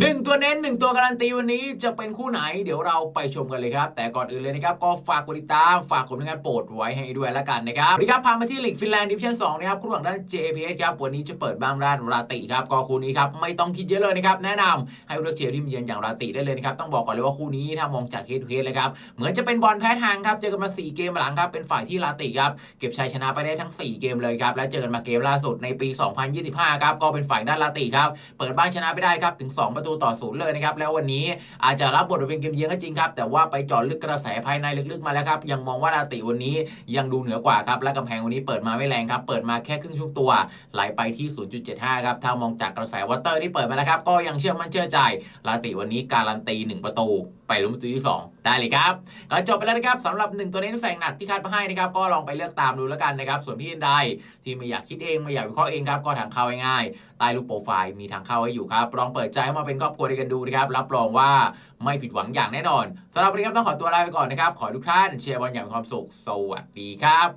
หนึ่งตัวเน้นหนึ่งตัวการันตีวันนี้จะเป็นคู่ไหนเดี๋ยวเราไปชมกันเลยครับ แต่ก่อนอื่นเลยนะครับ ก็ฝากกดติดตาม ฝากกดติดตามโปรดไว้ให้ด้วยละกันนะครับสวัสดีครับพามาที่ลีกฟินแลนด์ดิวิชั่น2นะครับคู่หลังด้าน JPS ครับ วันนี้จะเปิดบ้างด้านราติครับก็คู่นี้ครับ ไม่ต้องคิดเยอะเลยนะครับ แนะนำให้เลือกเชียร์ที่มีเยือนอย่างราติได้เลยนะครับ ต้องบอกก่อนเลยว่าคู่นี้ถ้ามองจากเคสทูเคสเลยครับเหมือนจะเป็นบอลแพ้ทางครับเจอกันมา 4 เกมหลังครับเป็นฝ่ายที่ราติครับเก็บชัยชนะไปได้ทั้ง 4 เกมเลยครับและเจอกันมาเกมล่าสุดในปี 2025 ครับก็เป็นฝ่ายด้านราติครับเปิดบ้านชนะไปได้ครับถึง 2ประตูต่อศูนย์เลยนะครับแล้ววันนี้อาจจะรับบทเป็นเกมเยือนก็จริงครับ แต่ว่าไปจอดลึกกระแสภายในลึกๆมาแล้วครับ ยังมองว่าราติวันนี้ยังดูเหนือกว่าครับและกำแพงวันนี้เปิดมาไม่แรงครับ เปิดมาแค่ครึ่งชั่วตัว ไหลไปที่ 0.75 ครับถ้ามองจากกระแสวัตเตอร์ที่เปิดมาแล้วครับก็ยังเชื่อมั่นเชื่อใจลาติวันนี้การันตี 1 ประตูไปลุ้นประตูที่ 2 ได้เลยครับก็จบไปแล้วนะครับสำหรับ 1 ตัวเน้นแสงหนักที่คัดมาให้นะครับก็ลองไปเลือกตามดูแล้วกันนะครับส่วนพี่ใดที่ไม่อยากคิดเองไม่อยากวิเคราะห์เองครับก็ทางเข้าง่ายๆใต้รูปโปรไฟล์มีทางเข้าให้อยู่ครับลองเปิดใจมาเป็นครอบครัวด้วยกันดูนะครับรับรองว่าไม่ผิดหวังอย่างแน่นอนสำหรับวันนี้ครับต้องขอตัวลาไปก่อนนะครับขอทุกท่านเชียร์บอลอย่างมีความสุข สวัสดีครับ